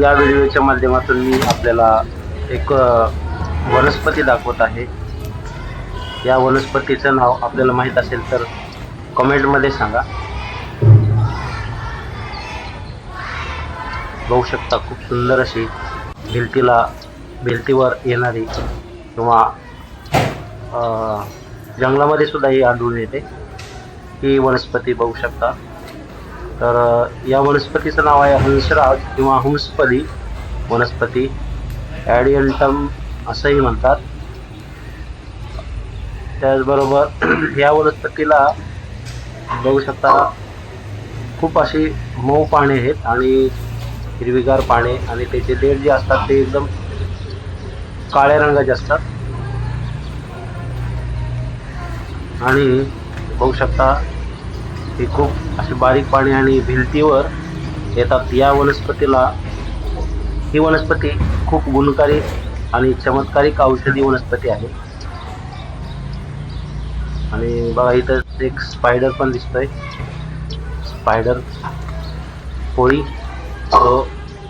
या व्हिडिओच्या माध्यमातून मी आपल्याला एक वनस्पती दाखवत आहे. या वनस्पतीचं नाव आपल्याला माहीत असेल तर कमेंटमध्ये सांगा. बघू शकता खूप सुंदर अशी भिंतीला भिंतीवर येणारी किंवा जंगलामध्ये सुद्धा ही आढळून येते. ही वनस्पती बघू शकता. तर या वनस्पतीचं नाव आहे हंसराज किंवा हंसपदी वनस्पती. ॲडियंटम असंही म्हणतात. त्याचबरोबर या वनस्पतीला बघू शकता खूप अशी मऊ पाने आहेत आणि हिरवीगार पाने आणि त्याचे देठ जे असतात ते एकदम काळ्या रंगाचे असतात. आणि बघू शकता ही खूप अशी बारीक पाणी आणि भिंतीवर येतात. या वनस्पतीला ही वनस्पती खूप गुणकारी आणि चमत्कारिक औषधी वनस्पती आहे. आणि बघा इथं एक स्पायडर पण दिसतोय. स्पायडर पोळी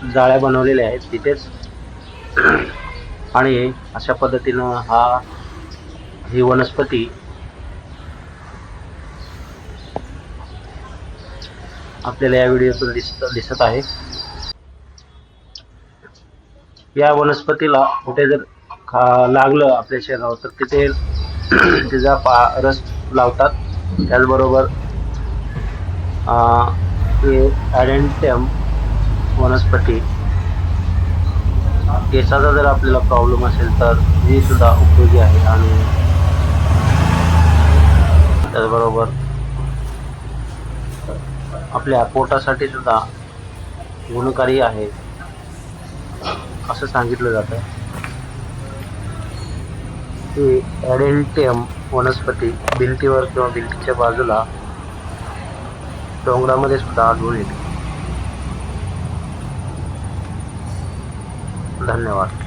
जाळ्या बनवलेल्या आहेत तिथेच. आणि अशा पद्धतीनं हा ही वनस्पती आपल्याला या व्हिडिओतून दिसत दिसत आहे. या वनस्पतीला कुठे जर लागलं आपल्या शरीरावर तर तिथे तिचा पा रस लावतात. त्याचबरोबर अं, वनस्पती केसाचा जर आपल्याला प्रॉब्लेम असेल तर ही सुद्धा उपयोगी आहे. आणि त्याचबरोबर आपल्या पोटासाठी सुद्धा गुणकारी आहे. असं सांगितलं जातं. ही ॲडेंटियम वनस्पती भिंतीवर किंवा भिंतीच्या बाजूला डोंगरामध्ये सुद्धा आढळून येते. धन्यवाद.